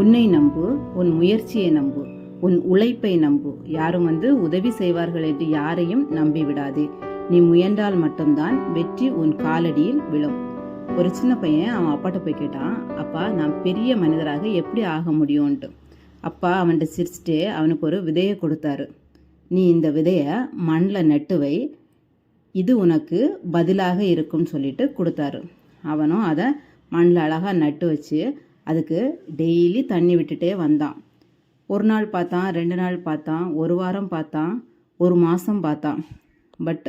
உன்னை நம்பு உன் முயற்சியை நம்பு உன் உழைப்பை நம்பு. யாரும் வந்து உதவி செய்வார்கள் என்று யாரையும் நம்பிவிடாதே நீ முயன்றால் மட்டும்தான் வெற்றி உன் காலடியில் விழும். ஒரு சின்ன பையன் அவன் அப்பாட்ட போய் கேட்டான் அப்பா நான் பெரிய மனிதராக எப்படி ஆக முடியும்ன்ட்டு? அப்பா அவன்கிட்ட சிரிச்சுட்டு அவனுக்கு ஒரு விதையை கொடுத்தாரு. நீ இந்த விதையை மண்ணில் நட்டுவை இது உனக்கு பதிலாக இருக்கும்னு சொல்லிட்டு கொடுத்தாரு. அவனும் அதை மண்ணில் அழகாக நட்டு வச்சு அதுக்கு டெய்லி தண்ணி விட்டுட்டே வந்தான். ஒரு நாள் பார்த்தான் ரெண்டு நாள் பார்த்தான் ஒரு வாரம் பார்த்தான் ஒரு மாதம் பார்த்தான். பட்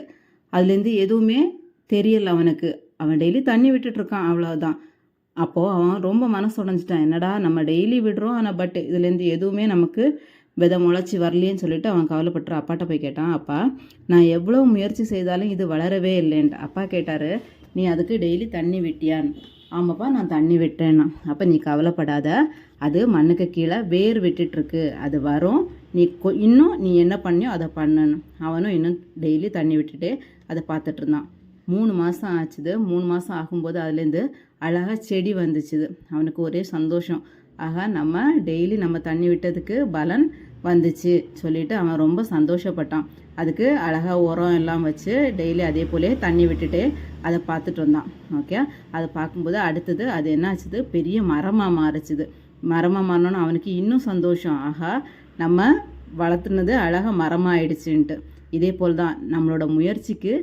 அதுலேருந்து எதுவுமே தெரியல அவனுக்கு. அவன் டெய்லி தண்ணி விட்டுட்ருக்கான் அவ்வளோதான் அப்போது அவன் ரொம்ப மனசு உடஞ்சிட்டான். என்னடா நம்ம டெய்லி விடுறோம் ஆனால் பட் இதுலேருந்து எதுவுமே நமக்கு விதை முளைச்சி வரலையேன்னு சொல்லிட்டு அவன் கவலைப்பட்டுற அப்பாட்ட போய் கேட்டான் அப்பா நான் எவ்வளோ முயற்சி செய்தாலும் இது வளரவே இல்லைன்ட்டு. அப்பா கேட்டார் நீ அதுக்கு டெய்லி தண்ணி விட்டியான்னு. ஆமாப்பா நான் தண்ணி விட்டேன்னா அப்போ நீ கவலைப்படாத. அது மண்ணுக்கு கீழே வேர் விட்டுட்ருக்கு அது வரும். நீ கொ இன்னும் நீ என்ன பண்ணியோ அதை பண்ணணும். அவனும் இன்னும் டெய்லி தண்ணி விட்டுட்டு அதை பார்த்துட்டு இருந்தான். மூணு மாதம் ஆச்சுது. மூணு மாதம் ஆகும்போது அதுலேருந்து அழகாக செடி வந்துச்சுது. அவனுக்கு ஒரே சந்தோஷம். ஆகா நம்ம டெய்லி நம்ம தண்ணி விட்டதுக்கு பலன் வந்துச்சு சொல்லிட்டு அவன் ரொம்ப சந்தோஷப்பட்டான். அதுக்கு அழகாக உரம் எல்லாம் வச்சு டெய்லி அதே போலே தண்ணி விட்டுட்டே அதை பார்த்துட்டு வந்தான். ஓகே அதை பார்க்கும்போது அடுத்தது அது என்ன ஆச்சுது? பெரிய மரமாக மாறிச்சுது. மரமாக மாறினோன்னு அவனுக்கு இன்னும் சந்தோஷம். ஆகா நம்ம வளர்த்துனது அழகாக மரமாயிடுச்சுன்ட்டு. இதே போல் தான் நம்மளோட முயற்சிக்கு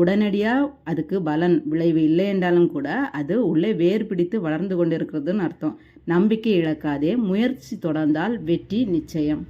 உடனடியாக அதுக்கு பலன். விளைவு இல்லை என்றாலும் கூட அது உள்ளே வேர் பிடித்து வளர்ந்து கொண்டு இருக்கிறதுன்னு அர்த்தம். நம்பிக்கை இழக்காதே முயற்சி தொடர்ந்தால் வெற்றி நிச்சயம்.